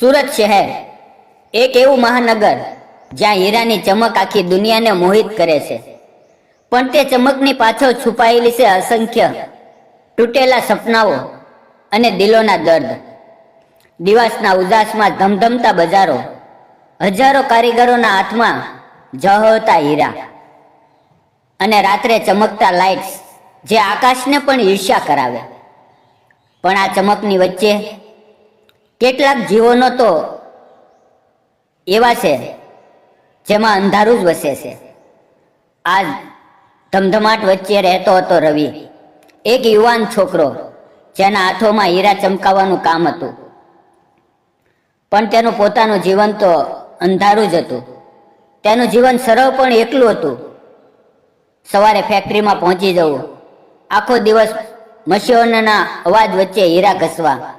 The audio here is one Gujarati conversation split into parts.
સુરત શહેર, એક એવું મહાનગર જ્યાં હીરાની ચમક આખી દુનિયાને મોહિત કરે છે. પણ તે ચમકની પાછળ છુપાયેલી છે અસંખ્ય તૂટેલા સપનાઓ અને દિલોના દર્દ. દિવસના ઉદાસમાં ધમધમતા બજારો, હજારો કારીગરોના હાથમાં જહતા હીરા અને રાત્રે ચમકતા લાઇટ્સ જે આકાશને પણ ઈર્ષ્યા કરાવે. પણ આ ચમકની વચ્ચે કેટલાક જીવોનો તો એવા છે, જેમાં અંધારું જ વસે છે. આ ધમધમાટ વચ્ચે રહેતો હતો રવિ. એક યુવાન છોકરો, જેના હાથોમાં હીરા ચમકાવવાનું કામ હતું. પણ તેનું પોતાનું જીવન તો અંધારું જ હતું. તેનું જીવન સરળ પણ એકલું હતું. સવારે ફેક્ટરીમાં પહોંચી જવું. આખો દિવસ મશીનોના અવાજ વચ્ચે હીરા ઘસવા.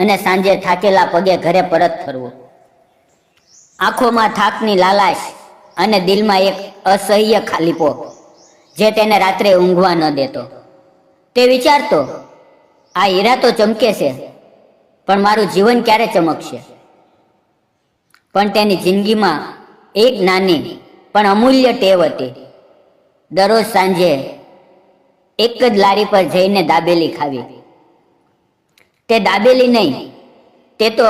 અને સાંજે થાકેલા પગે ઘરે પરત ફરવું. આંખોમાં થાકની લાલાશ અને દિલમાં એક અસહ્ય ખાલીપો જે તેને રાત્રે ઊંઘવા ન દેતો. તે વિચારતો, આ હીરા તો ચમકે છે, પણ મારું જીવન ક્યારે ચમકશે? પણ તેની જિંદગીમાં એક નાની પણ અમૂલ્ય ટેવ હતી. દરરોજ સાંજે એક જ લારી પર જઈને દાબેલી ખાવી. તે દાબેલી નહીં. તે તો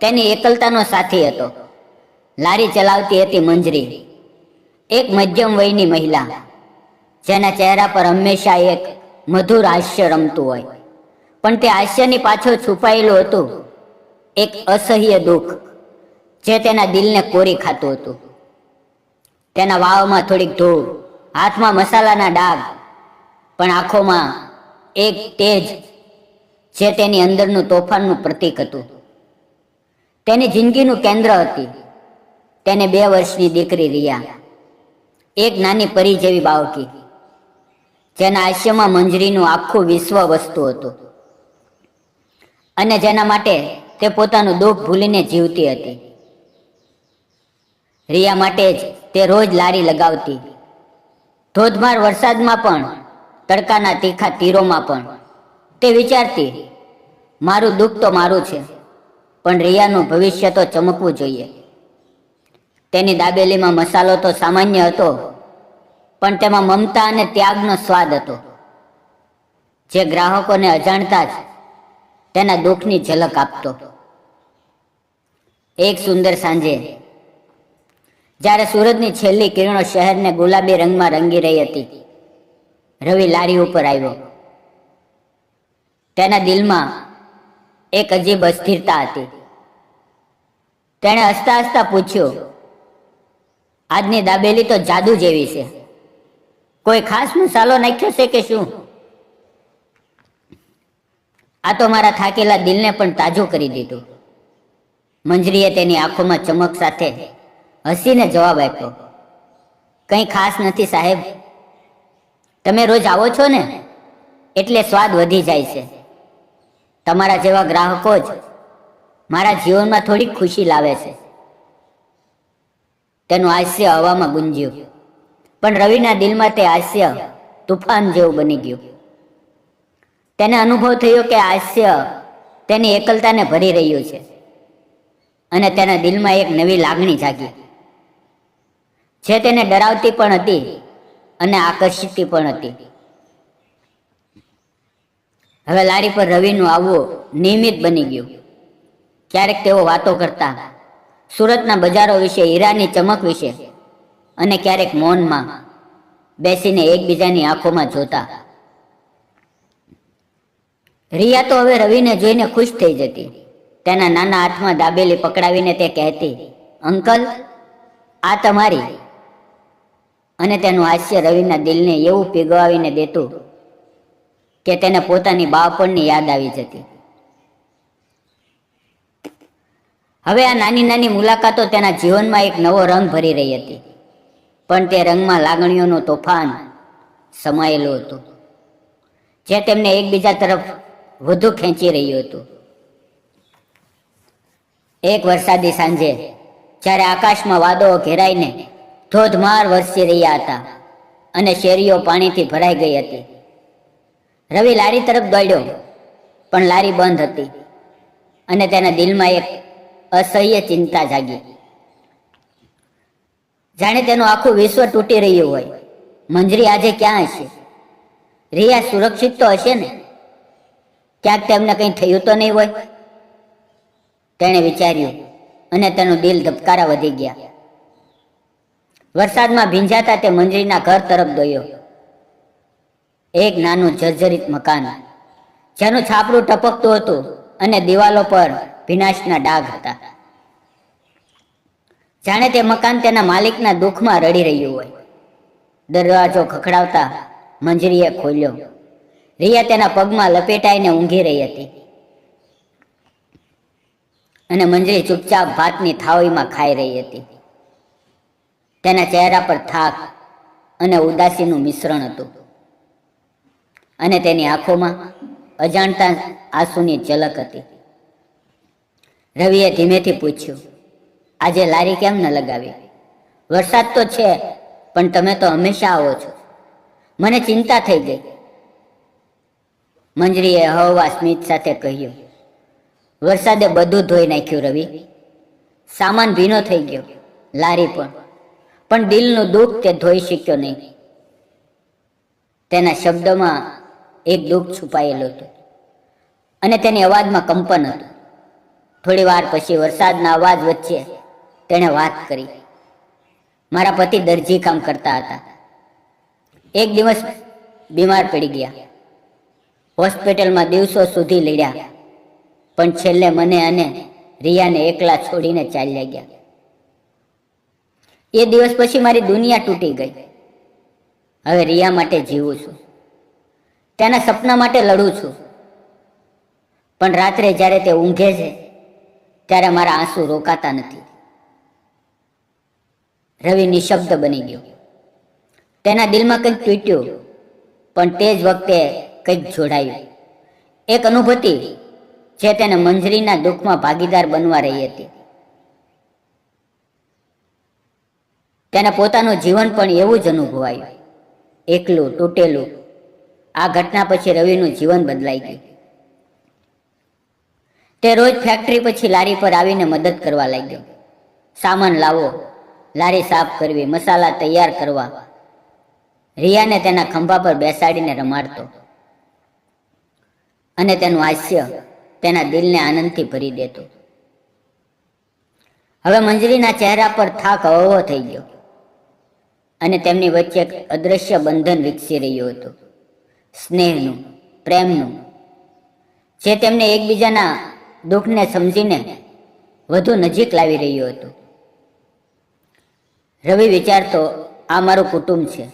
તેની એકલતાનો સાથી હતો. લારી ચલાવતી હતી મંજરી. એક મધ્યમ વયની મહિલા, જેના ચહેરા પર હંમેશા એક મધુર હાસ્ય રમતું હોય. પણ તે હાસ્યની પાછળ છુપાયેલું હતું એક અસહ્ય દુઃખ, જે તેના દિલને કોરી ખાતું હતું. તેના વાવમાં થોડીક ધૂળ, હાથમાં મસાલાના ડાઘ, પણ આંખોમાં એક તેજ જે તેની અંદરનું તોફાનનું પ્રતીક હતું. તેની જિંદગીનું કેન્દ્ર હતી. તેને બે વર્ષની દીકરી રિયા, એક નાની પરી જેવી બાવકી જેના હાસ્યમાં મંજરીનું આખું વિશ્વ વસ્તુ હતું. અને જેના માટે તે પોતાનું દુઃખ ભૂલીને જીવતી હતી. રિયા માટે જ તે રોજ લારી લગાવતી. ધોધમાર વરસાદમાં પણ, તડકાના તીખા તીરોમાં પણ. તે વિચારતી મારું દુઃખ તો મારું છે, પણ રિયાનું ભવિષ્ય તો ચમકવું જોઈએ. તેની દાબેલીમાં મસાલો તો સામાન્ય હતો, પણ તેમાં મમતા અને ત્યાગનો સ્વાદ હતો. જે ગ્રાહકોને અજાણતા જ તેના દુઃખની ઝલક આપતો. એક સુંદર સાંજે, જ્યારે સૂરજની છેલ્લી કિરણો શહેરને ગુલાબી રંગમાં રંગી રહી હતી, રવિ લારી ઉપર આવ્યો. તેના દિલમાં એક અજીબ અસ્થિરતા હતી. તેણે હસતા હસતા પૂછ્યું, આજની દાબેલી તો જાદુ જેવી છે. કોઈ ખાસ મસાલો નાખ્યો છે કે શું? આ તો મારા થાકેલા દિલને પણ તાજું કરી દીધું. મંજરીએ તેની આંખોમાં ચમક સાથે હસીને જવાબ આપ્યો, કંઈ ખાસ નથી સાહેબ. તમે રોજ આવો છો ને, એટલે સ્વાદ વધી જાય છે. તમારા જેવા ગ્રાહકો જ મારા જીવનમાં થોડીક ખુશી લાવે છે. તેનું હાસ્ય હવામાં ગુંજ્યું. પણ રવિના દિલમાં તે હાસ્ય તુફાન જેવું બની ગયું. તેને અનુભવ થયો કે હાસ્ય તેની એકલતાને ભરી રહ્યું છે. અને તેના દિલમાં એક નવી લાગણી જાગી. જે તેને ડરાવતી પણ હતી અને આકર્ષિતી પણ હતી. હવે લારી પર રવિનું આવવું નિયમિત બની ગયું. ક્યારેક તેઓ વાતો કરતા, સુરતના બજારો વિશે, હીરાની ચમક વિશે અને ક્યારેક મૌનમાં બેસીને એકબીજાની આંખોમાં જોતા. રિયા તો હવે રવિને જોઈને ખુશ થઈ જતી. તેના નાના હાથમાં દાબેલી પકડાવીને તે કહેતી, અંકલ, આ તમારી. અને તેનું હાસ્ય રવિના દિલને એવું પીગવાવીને દેતું કે તેને પોતાની બાળપણની યાદ આવી જતી. હવે આ નાની નાની મુલાકાતો તેના જીવનમાં એક નવો રંગ ભરી રહી હતી. પણ તે રંગમાં લાગણીઓનું તોફાન સમાયેલું હતું, જે તેમને એકબીજા તરફ વધુ ખેંચી રહ્યું હતું. એક વરસાદી સાંજે, જ્યારે આકાશમાં વાદળો ઘેરાઈને ધોધમાર વરસી રહ્યા હતા અને શેરીઓ પાણીથી ભરાઈ ગઈ હતી રવિ લારી તરફ દોડ્યો. પણ લારી બંધ હતી. અને તેના દિલમાં એક અસહ્ય ચિંતા જાગી. જાણે તેનું આખું વિશ્વ તૂટી રહ્યું હોય. મંજરી આજે ક્યાં હશે? રિયા સુરક્ષિત તો હશે ને? ક્યાંક તેમને કંઈ થયું તો નહીં હોય? તેણે વિચાર્યું. અને તેનું દિલ ધબકારા વધી ગયા. વરસાદમાં ભીંજાતા તે મંજરીના ઘર તરફ ગયો એક નાનું જર્જરિત મકાન. જેનું છાપરું ટપકતું હતું અને દિવાલો પર ભીનાશના ડાઘ હતા. જાણે તે મકાન તેના માલિકના દુઃખમાં રડી રહ્યું હોય. દરવાજો ખખડાવતા મંજરીએ ખોલ્યો. રિયા તેના પગમાં લપેટાઈને ઊંઘી રહી હતી. અને મંજરી ચૂપચાપ ભાતની થાળીમાં ખાઈ રહી હતી. તેના ચહેરા પર થાક અને ઉદાસીનું મિશ્રણ હતું. અને તેની આંખોમાં અજાણતા આંસુની ઝલક હતી. રવિએ ધીમેથી પૂછ્યું, આજે લારી કેમ ન લગાવી? વરસાદ તો છે, પણ તમે તો હંમેશા આવો છો. મને ચિંતા થઈ ગઈ. મંજરીએ હવા સ્મિત સાથે કહ્યું, વરસાદે બધું ધોઈ નાખ્યું રવિ. સામાન ભીનો થઈ ગયો, લારી પણ. પણ દિલનું દુઃખ તે ધોઈ શક્યો નહીં. તેના શબ્દોમાં એક દુઃખ છુપાયેલું હતું. અને તેની અવાજમાં કંપન હતું. થોડી વાર પછી વરસાદના અવાજ વચ્ચે તેણે વાત કરી. મારા પતિ દરજી કામ કરતા હતા. એક દિવસ બીમાર પડી ગયા. હોસ્પિટલમાં દિવસો સુધી લડ્યા. પણ છેલ્લે મને અને રિયાને એકલા છોડીને ચાલ્યા ગયા. એ દિવસ પછી મારી દુનિયા તૂટી ગઈ. હવે રિયા માટે જીવું છું. તેના સપના માટે લડું છું. પણ રાત્રે જ્યારે તે ઊંઘે છે, ત્યારે મારા આંસુ રોકાતા નથી. રવિ નિશબ્દ બની ગયો. તેના દિલમાં કંઈક તૂટ્યું, પણ તે જ વખતે કંઈક જોડાયું. એક અનુભૂતિ જે તેને મંજરીના દુઃખમાં ભાગીદાર બનવા રહી હતી. તેને પોતાનું જીવન પણ એવું જ અનુભવાયું. એકલું, તૂટેલું આ ઘટના પછી રવિનું જીવન બદલાઈ ગયું. તે રોજ ફેક્ટરી પછી લારી પર આવીને મદદ કરવા લાગ્યો. સામાન લાવો, લારી સાફ કરવી, મસાલા તૈયાર કરવા. રિયાને તેના ખંભા પર બેસાડીને રમાડતો. અને તેનું હાસ્ય તેના દિલને આનંદથી ભરી દેતો. હવે મંજરીના ચહેરા પર થાક હવો થઈ ગયો. અને તેમની વચ્ચે એક અદ્રશ્ય બંધન વિકસી રહ્યું હતું. સ્નેહનું, પ્રેમનું, જે તેમને એકબીજાના દુઃખને સમજીને વધુ નજીક લાવી રહ્યું હતું. રવિ વિચારતો આ મારું કુટુંબ છે,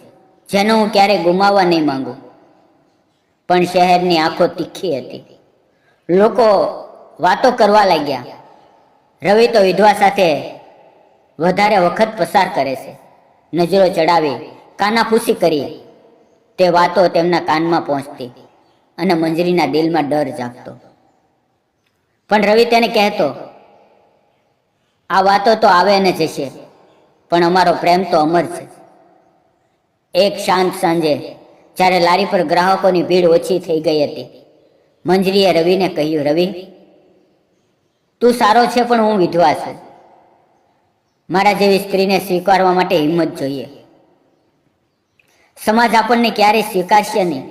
જેને હું ક્યારેય ગુમાવવા નહીં માંગુ. પણ શહેરની આંખો તીખી હતી. લોકો વાતો કરવા લાગ્યા. રવિ તો વિધવા સાથે વધારે વખત પસાર કરે છે. નજરો ચડાવી કાનાફૂસી કરી તે વાતો તેમના કાનમાં પહોંચતી અને મંજરીના દિલમાં ડર જાગતો. પણ રવિ તેને કહેતો, આ વાતો તો આવે ને જશે, પણ અમારો પ્રેમ તો અમર છે. એક શાંત સાંજે, જ્યારે લારી પર ગ્રાહકોની ભીડ ઓછી થઈ ગઈ હતી, મંજરીએ રવિને કહ્યું, રવિ, તું સારો છે, પણ હું વિધવા છું. મારા જેવી સ્ત્રીને સ્વીકારવા માટે હિંમત જોઈએ. સમાજ આપણને ક્યારેય સ્વીકારશે નહીં.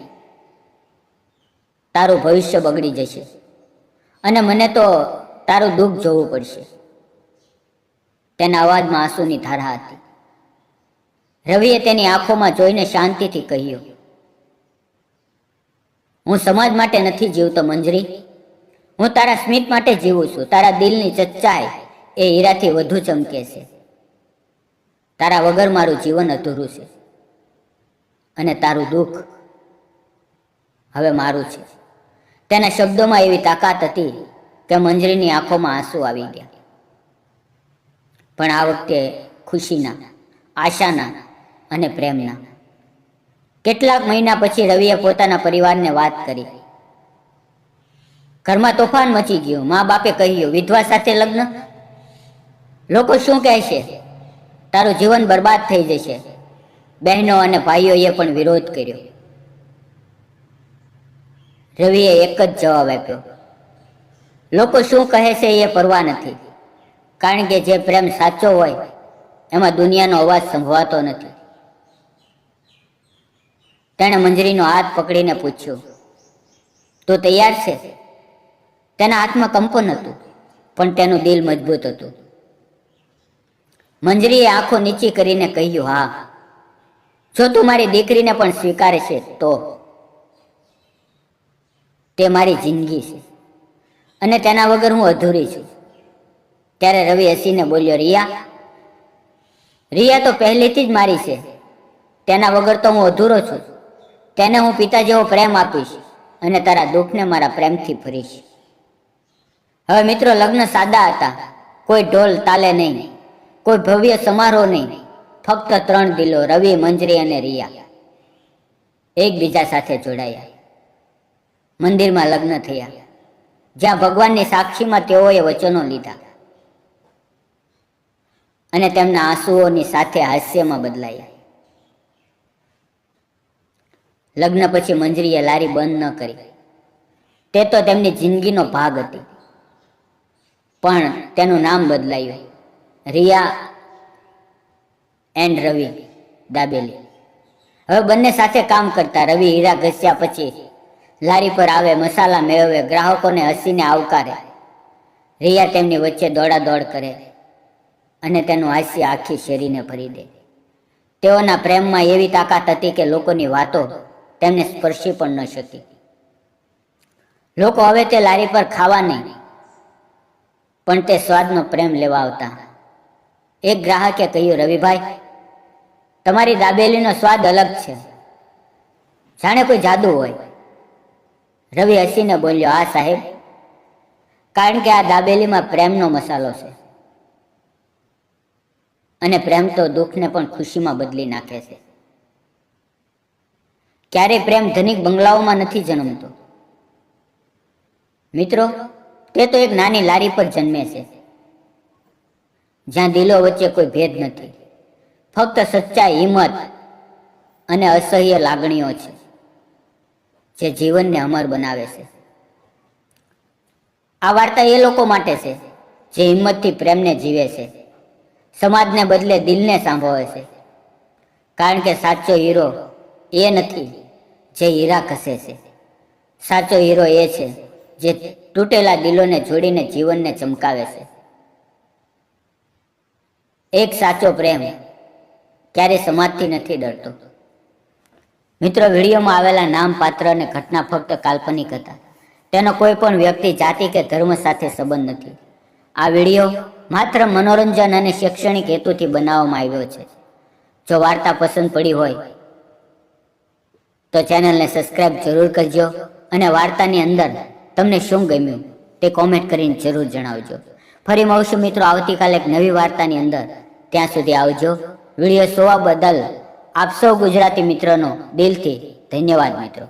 તારું ભવિષ્ય બગડી જશે. અને મને તો તારું દુઃખ જોવું પડશે. તેના અવાજમાં આંસુની ધારા હતી. રવિએ તેની આંખોમાં જોઈને શાંતિથી કહ્યું, હું સમાજ માટે નથી જીવતો, મંજરી. હું તારા સ્મિત માટે જીવું છું. તારા દિલની ચચ્ચાઈ એ હીરાથી વધુ ચમકે છે. તારા વગર મારું જીવન અધૂરું છે. અને તારું દુઃખ હવે મારું છે. તેના શબ્દોમાં એવી તાકાત હતી કે મંજરીની આંખોમાં આંસુ આવી ગયા. પણ આ વખતે ખુશીના, આશાના અને પ્રેમના. કેટલાક મહિના પછી રવિએ પોતાના પરિવારને વાત કરી. ઘરમાં તોફાન મચી ગયું. મા બાપે કહ્યું, વિધવા સાથે લગ્ન? લોકો શું કહેશે? તારું જીવન બરબાદ થઈ જશે. બહેનો અને ભાઈઓએ પણ વિરોધ કર્યો. રવિએ એક જ જવાબ આપ્યો. લોકો શું કહે છે એ પરવા નથી. કારણ કે જે પ્રેમ સાચો હોય, એમાં દુનિયાનો અવાજ સંભવાતો નથી. તેણે મંજરીનો હાથ પકડીને પૂછ્યું, તું તૈયાર છે? તેના હાથમાં કંપન હતું, પણ તેનું દિલ મજબૂત હતું. મંજરીએ આંખો નીચી કરીને કહ્યું, હા. જો તું મારી દીકરીને પણ સ્વીકારે છે, તો? તે મારી જિંદગી છે. અને તેના વગર હું અધૂરી છું. ત્યારે રવિ હસીને બોલ્યો, રિયા રિયા તો પહેલેથી જ મારી છે. તેના વગર તો હું અધૂરો છું. તેને હું પિતા જેવો પ્રેમ આપીશ અને તારા દુઃખને મારા પ્રેમથી ભરીશ. હવે મિત્રો, લગ્ન સાદા હતા. કોઈ ઢોલ તાલે નહીં. કોઈ ભવ્ય સમારોહ નહીં. ફક્ત ત્રણ દિલો, રવિ, મંજરી અને રિયા. એકબીજા સાથે જોડાયા. મંદિરમાં લગ્ન થયા. જ્યાં ભગવાનની સાક્ષીમાં તેઓએ વચનો લીધા. અને તેમના આંસુઓની સાથે હાસ્યમાં બદલાયા. લગ્ન પછી મંજરીએ લારી બંધ ન કરી. તે તો તેમની જિંદગીનો ભાગ હતી. પણ તેનું નામ બદલાયું. રિયા એન્ડ રવિ દાબેલી. હવે બંને સાથે કામ કરતા રવિ હીરા ઘસ્યા પછી લારી પર આવે, મસાલા મેળવે, ગ્રાહકોને હસીને આવકારે. રિયા તેમની વચ્ચે દોડા દોડ કરે અને તેનું હાસ્ય આખી શેરીને ભરી દે. તેઓના પ્રેમમાં એવી તાકાત હતી કે લોકોની વાતો તેમને સ્પર્શી પણ ન શકી. લોકો હવે તે લારી પર ખાવા નહીં, પણ તે સ્વાદનો પ્રેમ લેવા આવતા. એક ગ્રાહકે કહ્યું, રવિભાઈ તમારી દાબેલીનો સ્વાદ અલગ છે. જાણે કોઈ જાદુ હોય. રવિ હસીને બોલ્યો આ સાહેબ. કારણ કે આ દાબેલીમાં પ્રેમનો મસાલો છે. અને પ્રેમ તો દુઃખને પણ ખુશીમાં બદલી નાખે છે. ક્યારેય પ્રેમ ધનિક બંગલાઓમાં નથી જન્મતો. મિત્રો, તે તો એક નાની લારી પર જન્મે છે. જ્યાં દિલો વચ્ચે કોઈ ભેદ નથી. ફક્ત સચ્ચા હિંમત અને અસહ્ય લાગણીઓ છે, જે જીવનને અમર બનાવે છે. આ વાર્તા એ લોકો માટે છે, જે હિંમતથી પ્રેમને જીવે છે, સમાજને બદલે દિલને સાંભળે છે. કારણ કે સાચો હીરો એ નથી જે હીરા ઘસે છે. સાચો હીરો એ છે જે તૂટેલા દિલોને જોડીને જીવનને ચમકાવે છે. એક સાચો પ્રેમ ક્યારે સમાજથી નથી ડરતો? મિત્રો, વિડીયોમાં આવેલા નામ, પાત્ર અને ઘટના ફક્ત કાલ્પનિક હતા. તેનો કોઈ પણ વ્યક્તિ, જાતિ કે ધર્મ સાથે સંબંધ નથી. આ વીડિયો માત્ર મનોરંજન અને શૈક્ષણિક હેતુથી બનાવવામાં આવ્યો છે. જો વાર્તા પસંદ પડી હોય, તો ચેનલને સબસ્ક્રાઇબ જરૂર કરજો અને વાર્તાની અંદર તમને શું ગમ્યું તે કોમેન્ટ કરીને જરૂર જણાવજો. ફરી મળશું મિત્રો, આવતીકાલે એક નવી વાર્તાની અંદર. ત્યાં સુધી આવજો. વીડિયો જોવા બદલ આપ સૌ ગુજરાતી મિત્રોનો દિલથી ધન્યવાદ મિત્રો.